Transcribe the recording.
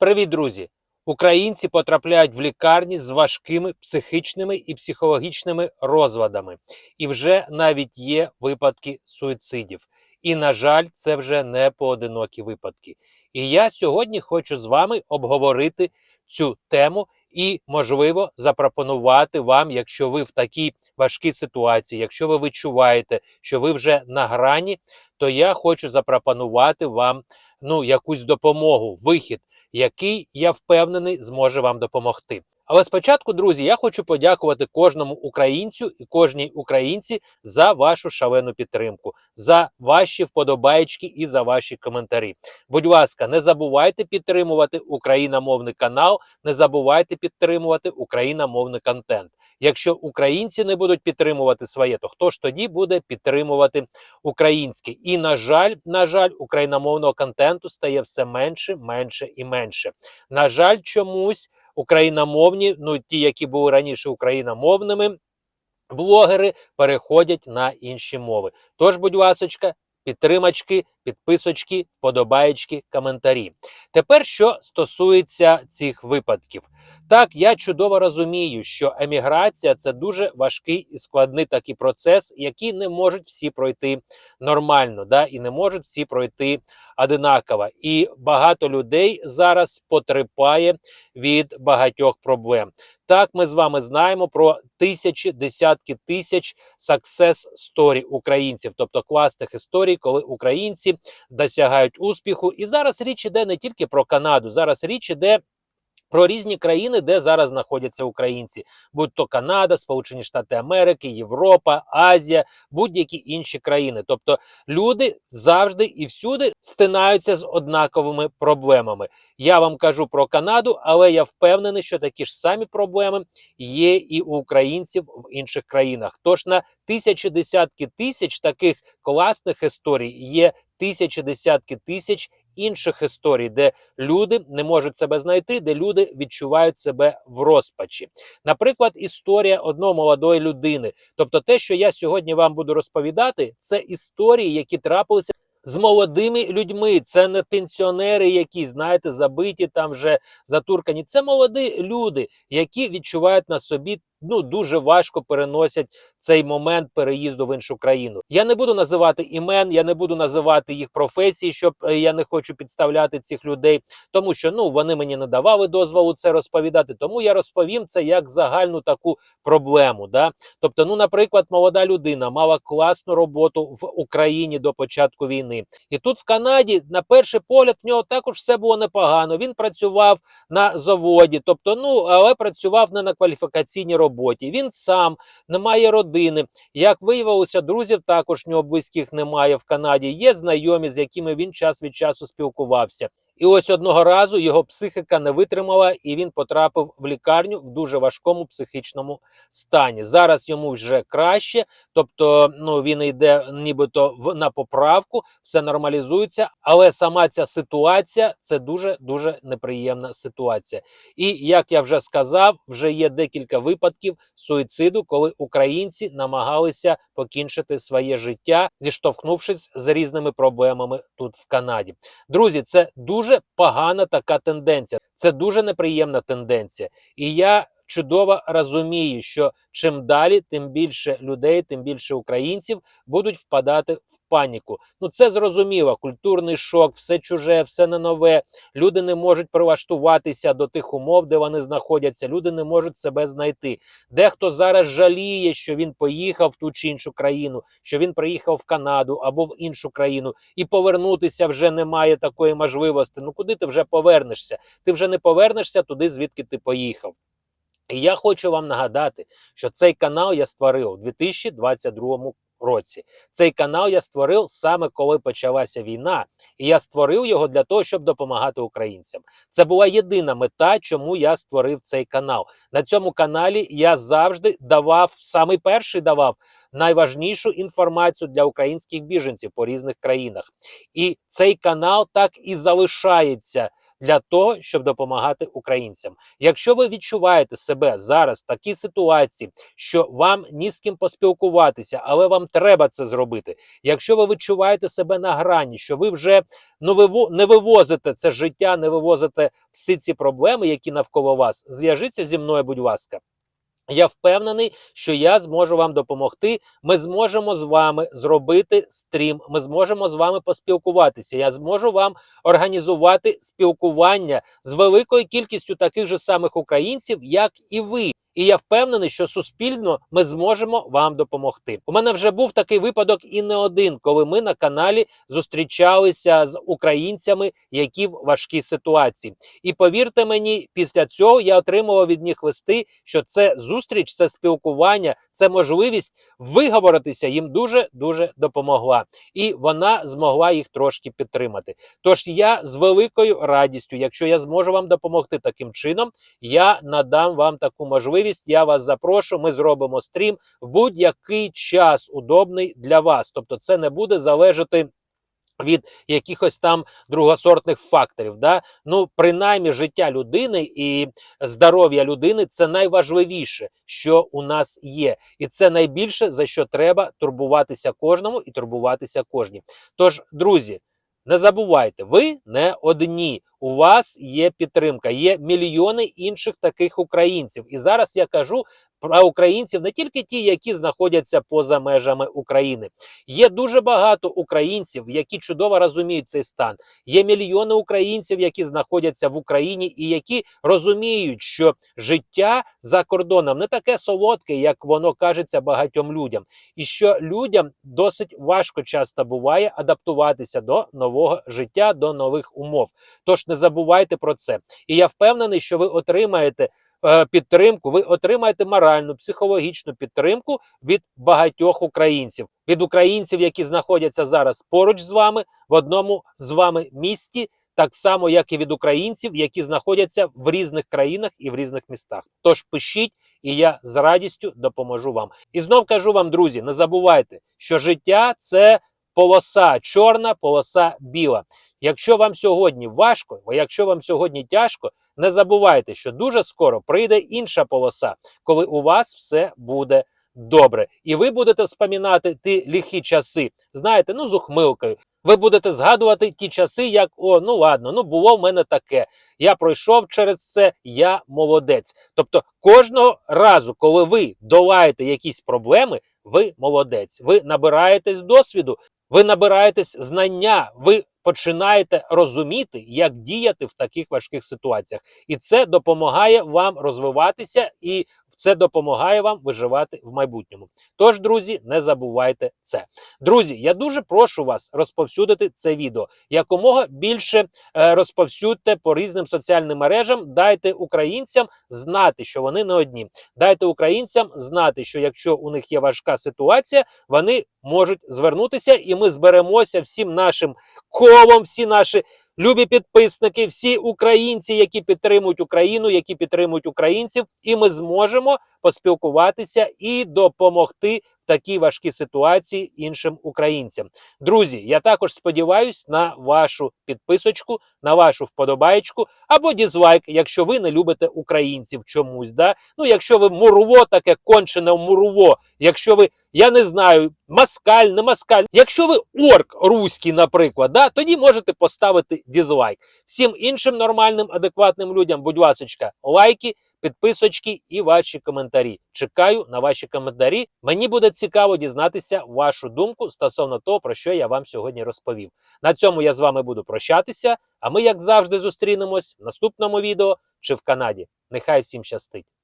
Привіт, друзі! Українці потрапляють в лікарні з важкими психічними і психологічними розладами, і вже навіть є випадки суїцидів. І, на жаль, це вже не поодинокі випадки. І я сьогодні хочу з вами обговорити цю тему і, можливо, запропонувати вам, якщо ви в такій важкій ситуації, якщо ви відчуваєте, що ви вже на грані, то я хочу запропонувати вам ну, якусь допомогу, вихід, який я впевнений зможе вам допомогти. Але спочатку, друзі, я хочу подякувати кожному українцю і кожній українці за вашу шалену підтримку, за ваші вподобайки і за ваші коментарі. Будь ласка, не забувайте підтримувати україномовний канал, не забувайте підтримувати україномовний контент. Якщо українці не будуть підтримувати своє, то хто ж тоді буде підтримувати українське? І на жаль, на жаль, україномовного контенту стає все менше, менше і менше. На жаль, чомусь україномовні, ну ті, які були раніше україномовними, блогери переходять на інші мови. Тож, будь ласочка, підтримачки, підписочки, вподобаєчки, коментарі. Тепер, що стосується цих випадків, так я чудово розумію, що еміграція це дуже важкий і складний такий процес, який не можуть всі пройти нормально, да, і не можуть всі пройти одинаково. І багато людей зараз потерпає від багатьох проблем. Так, ми з вами знаємо про тисячі, десятки тисяч success story українців, тобто класних історій, коли українці досягають успіху. І зараз річ іде не тільки про Канаду, зараз річ іде. Про різні країни, де зараз знаходяться українці, будь то Канада, Сполучені Штати Америки, Європа, Азія, будь-які інші країни. Тобто люди завжди і всюди стинаються з однаковими проблемами. Я вам кажу про Канаду, але я впевнений, що такі ж самі проблеми є і у українців в інших країнах. Тож на тисячі десятки тисяч таких класних історій є тисячі десятки тисяч інших історій, де люди не можуть себе знайти, де люди відчувають себе в розпачі. Наприклад, історія одної молодої людини. Тобто, те, що я сьогодні вам буду розповідати, це історії, які трапилися. З молодими людьми, це не пенсіонери, які знаєте, забиті там вже затуркані. Це молоді люди, які відчувають на собі ну дуже важко переносять цей момент переїзду в іншу країну. Я не буду називати імен, я не буду називати їх професії, щоб е, я не хочу підставляти цих людей, тому що ну вони мені не давали дозволу це розповідати. Тому я розповім це як загальну таку проблему. Да? Тобто, ну, наприклад, молода людина мала класну роботу в Україні до початку війни, і тут в Канаді, на перший погляд, в нього також все було непогано. Він працював на заводі, тобто, ну але працював не на кваліфікаційній роботі роботі. Він сам не має родини. Як виявилося, друзів також в нього близьких немає в Канаді. Є знайомі, з якими він час від часу спілкувався. І ось одного разу його психіка не витримала, і він потрапив в лікарню в дуже важкому психічному стані. Зараз йому вже краще, тобто ну він йде нібито в на поправку, все нормалізується. Але сама ця ситуація це дуже дуже неприємна ситуація. І як я вже сказав, вже є декілька випадків суїциду, коли українці намагалися покінчити своє життя, зіштовхнувшись з різними проблемами тут в Канаді. Друзі, це дуже дуже погана така тенденція. Це дуже неприємна тенденція. І я чудово розумію, що чим далі, тим більше людей, тим більше українців будуть впадати в паніку. Ну це зрозуміло. Культурний шок, все чуже, все не нове. Люди не можуть прилаштуватися до тих умов, де вони знаходяться. Люди не можуть себе знайти. Дехто зараз жаліє, що він поїхав в ту чи іншу країну, що він приїхав в Канаду або в іншу країну, і повернутися вже немає такої можливості. Ну куди ти вже повернешся? Ти вже не повернешся туди, звідки ти поїхав. І я хочу вам нагадати, що цей канал я створив у 2022 році. Цей канал я створив саме коли почалася війна, і я створив його для того, щоб допомагати українцям. Це була єдина мета, чому я створив цей канал. На цьому каналі я завжди давав самий перший давав найважнішу інформацію для українських біженців по різних країнах. І цей канал так і залишається для того, щоб допомагати українцям. Якщо ви відчуваєте себе зараз в такій ситуації, що вам ні з ким поспілкуватися, але вам треба це зробити. Якщо ви відчуваєте себе на грані, що ви вже ну, не вивозите це життя, не вивозите всі ці проблеми, які навколо вас, зв'яжіться зі мною, будь ласка. Я впевнений, що я зможу вам допомогти. Ми зможемо з вами зробити стрім. Ми зможемо з вами поспілкуватися. Я зможу вам організувати спілкування з великою кількістю таких же самих українців, як і ви. І я впевнений, що суспільно ми зможемо вам допомогти. У мене вже був такий випадок і не один, коли ми на каналі зустрічалися з українцями, які в важкій ситуації. І повірте мені, після цього я отримував від них листи, що це зустріч, це спілкування, це можливість виговоритися їм дуже дуже допомогла, і вона змогла їх трошки підтримати. Тож я з великою радістю, якщо я зможу вам допомогти таким чином, я надам вам таку можливість. Я вас запрошу. Ми зробимо стрім в будь-який час удобний для вас. Тобто, це не буде залежати. Від якихось там другосортних факторів, да ну принаймні життя людини і здоров'я людини це найважливіше, що у нас є, і це найбільше за що треба турбуватися кожному і турбуватися кожній. Тож, друзі, не забувайте, ви не одні. У вас є підтримка, є мільйони інших таких українців. І зараз я кажу про українців не тільки ті, які знаходяться поза межами України. Є дуже багато українців, які чудово розуміють цей стан. Є мільйони українців, які знаходяться в Україні і які розуміють, що життя за кордоном не таке солодке, як воно кажеться багатьом людям, і що людям досить важко часто буває адаптуватися до нового життя, до нових умов. Тож не забувайте про це. І я впевнений, що ви отримаєте е, підтримку, ви отримаєте моральну, психологічну підтримку від багатьох українців, від українців, які знаходяться зараз поруч з вами в одному з вами місті. Так само, як і від українців, які знаходяться в різних країнах і в різних містах. Тож пишіть, і я з радістю допоможу вам. І знов кажу вам, друзі, не забувайте, що життя це полоса чорна, полоса біла. Якщо вам сьогодні важко, а якщо вам сьогодні тяжко, не забувайте, що дуже скоро прийде інша полоса, коли у вас все буде добре. І ви будете вспомінати ті ліхі часи, знаєте, ну з ухмилкою. Ви будете згадувати ті часи, як о, ну ладно, ну було в мене таке. Я пройшов через це, я молодець. Тобто, кожного разу, коли ви долаєте якісь проблеми, ви молодець. Ви набираєтесь досвіду, ви набираєтесь знання, ви починаєте розуміти, як діяти в таких важких ситуаціях, і це допомагає вам розвиватися, і це допомагає вам виживати в майбутньому. Тож, друзі, не забувайте це. Друзі, я дуже прошу вас розповсюдити це відео. Якомога більше е, розповсюдьте по різним соціальним мережам. Дайте українцям знати, що вони не одні. Дайте українцям знати, що якщо у них є важка ситуація, вони можуть звернутися, і ми зберемося всім нашим колом, всі наші. Любі підписники, всі українці, які підтримують Україну, які підтримують українців, і ми зможемо поспілкуватися і допомогти в такій важкій ситуації іншим українцям. Друзі, я також сподіваюся на вашу підписочку, на вашу вподобаєчку або дізлайк, якщо ви не любите українців чомусь. Да? Ну, якщо ви мурово таке кончене мурово, якщо ви, я не знаю, маскаль, не маскаль, якщо ви орк руський, наприклад, да, тоді можете поставити дізлайк. Всім іншим нормальним, адекватним людям, будь ласочка, лайки, підписочки і ваші коментарі. Чекаю на ваші коментарі. Мені буде цікаво дізнатися вашу думку стосовно того, про що я вам сьогодні розповів. На цьому я з вами буду прощатися. А ми, як завжди, зустрінемось в наступному відео чи в Канаді. Нехай всім щастить!